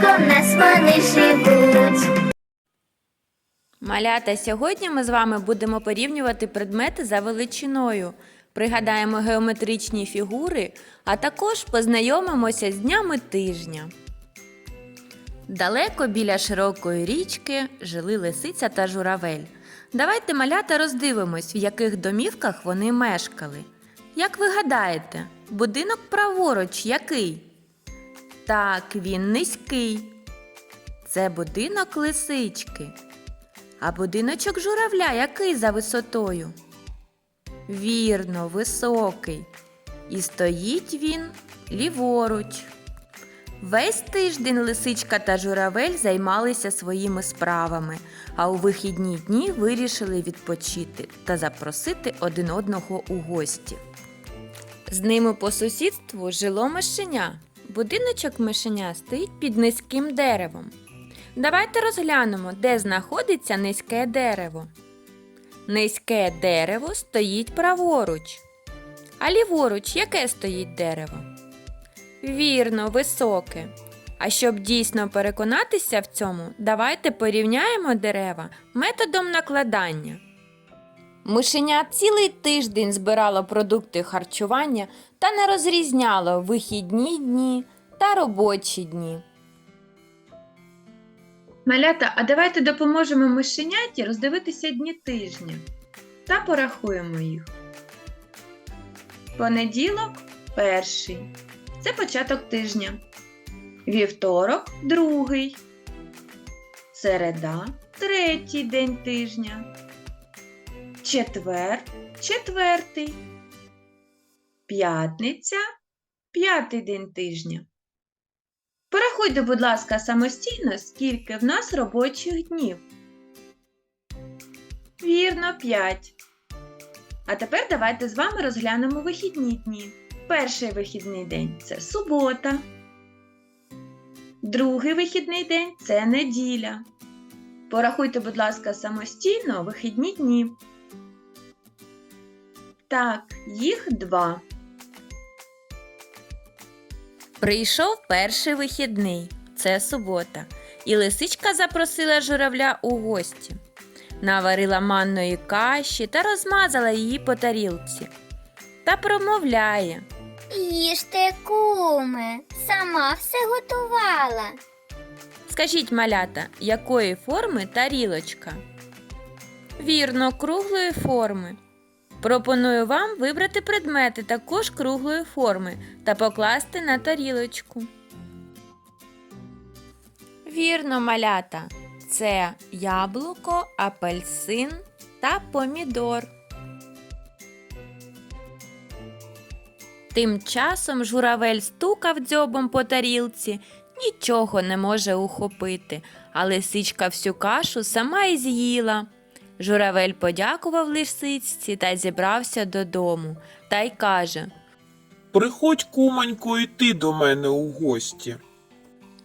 садочку в нас вони живуть. Малята, сьогодні ми з вами будемо порівнювати предмети за величиною. Пригадаємо геометричні фігури, а також познайомимося з днями тижня. Далеко біля широкої річки жили лисиця та журавель. Давайте малята роздивимось, в яких домівках вони мешкали. Як ви гадаєте, будинок праворуч який? Так, він низький. Це будинок лисички. А будиночок журавля який за висотою? Вірно, високий. І стоїть він ліворуч. Весь тиждень лисичка та журавель займалися своїми справами, а у вихідні дні вирішили відпочити та запросити один одного у гості. З ними по сусідству жило мишеня. Будиночок мишеня стоїть під низьким деревом. Давайте розглянемо, де знаходиться низьке дерево. Низьке дерево стоїть праворуч. А ліворуч яке стоїть дерево? Вірно, високе. А щоб дійсно переконатися в цьому, давайте порівняємо дерева методом накладання. Мишеня цілий тиждень збирало продукти харчування та не розрізняло вихідні дні та робочі дні. Малята, а давайте допоможемо мишеняті роздивитися дні тижня та порахуємо їх. Понеділок перший. Це початок тижня. Вівторок другий. Середа третій день тижня. Четвер четвертий. П'ятниця п'ятий день тижня. Порахуйте, будь ласка, самостійно, скільки в нас робочих днів. Вірно, 5. А тепер давайте з вами розглянемо вихідні дні. Перший вихідний день це субота. Другий вихідний день це неділя. Порахуйте, будь ласка, самостійно вихідні дні. Так, їх два. Прийшов перший вихідний, це субота, і лисичка запросила журавля у гості. Наварила манної каші та розмазала її по тарілці. Та промовляє. Їжте, куме, сама все готувала. Скажіть, малята, якої форми тарілочка? Вірно, круглої форми. Пропоную вам вибрати предмети також круглої форми та покласти на тарілочку. Вірно, малята. Це яблуко, апельсин та помідор. Тим часом журавель стукав дзьобом по тарілці, нічого не може ухопити, а лисичка всю кашу сама і з'їла. Журавель подякував лисичці та зібрався додому та й каже: Приходь, кумонько, і ти до мене у гості.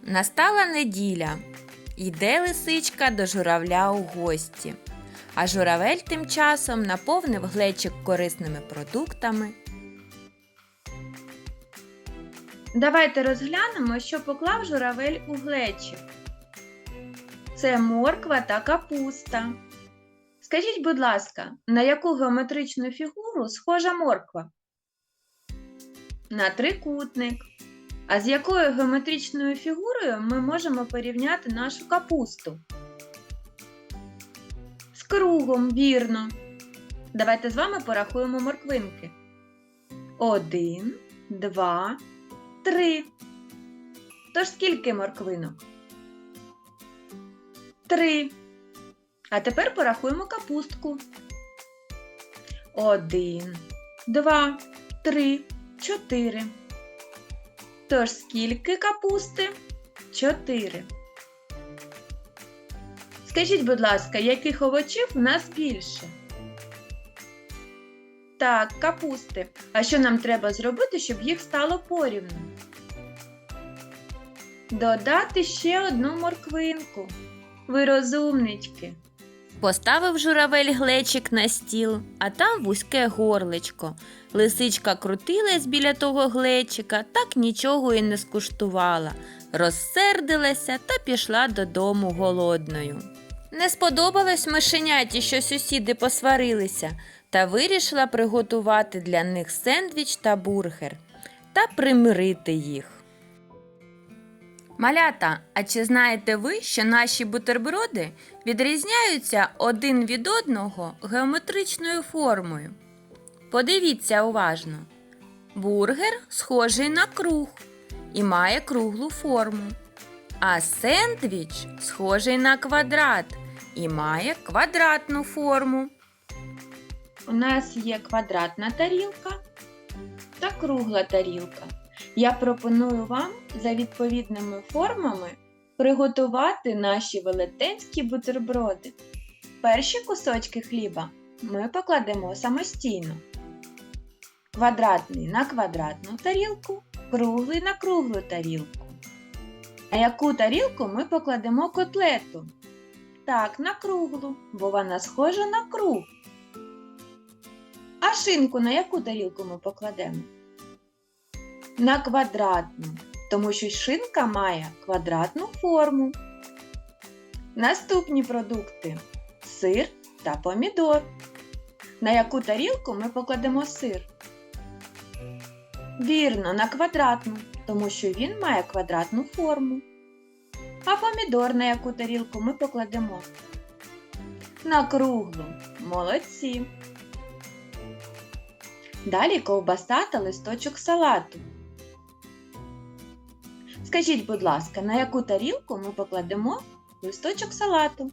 Настала неділя. Йде лисичка до журавля у гості. А журавель тим часом наповнив глечик корисними продуктами. Давайте розглянемо, що поклав журавель у глечик. Це морква та капуста. Скажіть, будь ласка, на яку геометричну фігуру схожа морква? На трикутник. А з якою геометричною фігурою ми можемо порівняти нашу капусту? З кругом, вірно. Давайте з вами порахуємо морквинки. Один, два, три. Тож скільки морквинок? Три. А тепер порахуємо капустку. Один, два, три, чотири. Тож скільки капусти? Чотири. Скажіть, будь ласка, яких овочів в нас більше? Так, капусти. А що нам треба зробити, щоб їх стало порівну? Додати ще одну морквинку. Ви розумнички. Поставив журавель глечик на стіл, а там вузьке горличко. Лисичка крутилась біля того глечика, так нічого і не скуштувала, розсердилася та пішла додому голодною. Не сподобалось мишеняті, що сусіди посварилися, та вирішила приготувати для них сендвіч та бургер та примирити їх. Малята, а чи знаєте ви, що наші бутерброди відрізняються один від одного геометричною формою? Подивіться уважно. Бургер схожий на круг і має круглу форму, а сендвіч схожий на квадрат і має квадратну форму. У нас є квадратна тарілка та кругла тарілка. Я пропоную вам за відповідними формами приготувати наші велетенські бутерброди. Перші кусочки хліба ми покладемо самостійно. Квадратний на квадратну тарілку, круглий на круглу тарілку. На яку тарілку ми покладемо котлету? Так, на круглу, бо вона схожа на круг. А шинку на яку тарілку ми покладемо? На квадратну, тому що шинка має квадратну форму. Наступні продукти сир та помідор. На яку тарілку ми покладемо сир? Вірно, на квадратну, тому що він має квадратну форму. А помідор на яку тарілку ми покладемо? На круглу. Молодці. Далі ковбаса та листочок салату. Скажіть, будь ласка, на яку тарілку ми покладемо листочок салату?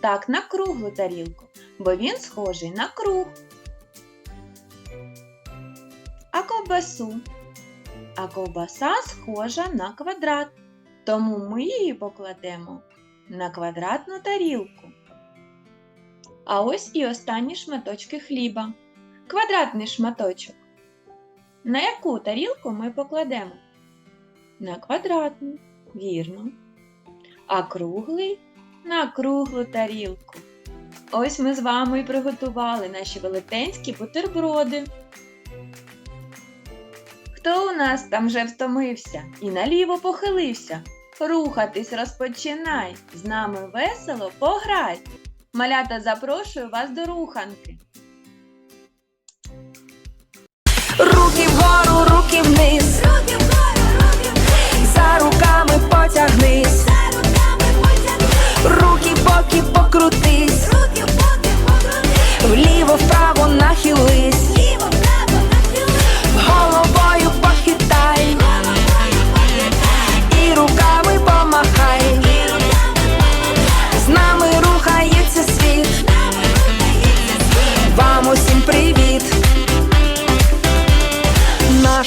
Так, на круглу тарілку, бо він схожий на круг. А ковбасу? А ковбаса схожа на квадрат, тому ми її покладемо на квадратну тарілку. А ось і останні шматочки хліба. Квадратний шматочок. На яку тарілку ми покладемо? На квадратну, вірно. А круглий на круглу тарілку. Ось ми з вами і приготували наші велетенські бутерброди. Хто у нас там вже втомився і наліво похилився? Рухатись розпочинай, з нами весело пограй. Малята запрошую вас до руханки. Руки вгору, руки вниз, за руками потягнись, руки в боки покрутись, вліво вправо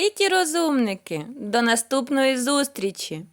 Ви великі розумники. До наступної зустрічі!